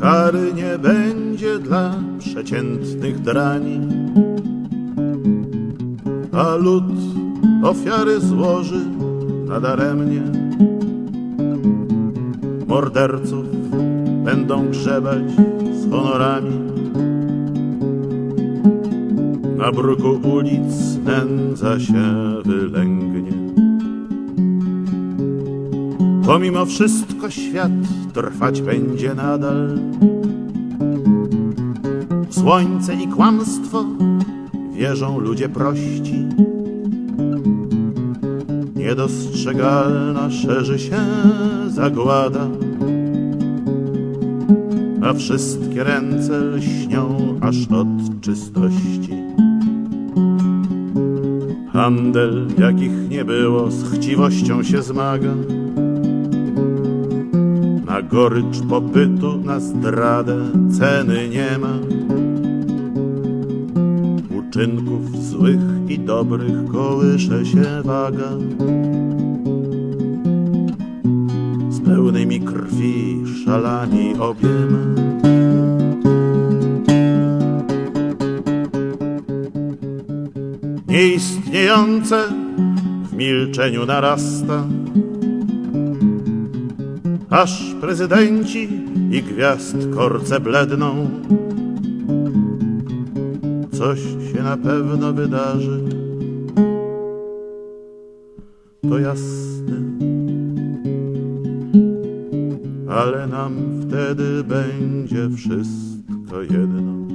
Kary nie będzie dla przeciętnych drani, a lud ofiary złoży nadaremnie. Morderców będą grzebać z honorami. Na bruku ulic nędza się wylęgnie. Pomimo wszystko świat trwać będzie nadal. W słońce i kłamstwo wierzą ludzie prości. Niedostrzegalna szerzy się zagłada, a wszystkie ręce lśnią aż od czystości. Handel, jakich nie było, z chciwością się zmaga. Na gorycz popytu, na zdradę ceny nie ma. Uczynków złych i dobrych kołysze się waga. Z pełnymi krwi szalami obiema. Nieistniejące w milczeniu narasta. Aż prezydenci i gwiazd korce bledną. Coś się na pewno wydarzy. To jasne. Ale nam wtedy będzie wszystko jedno.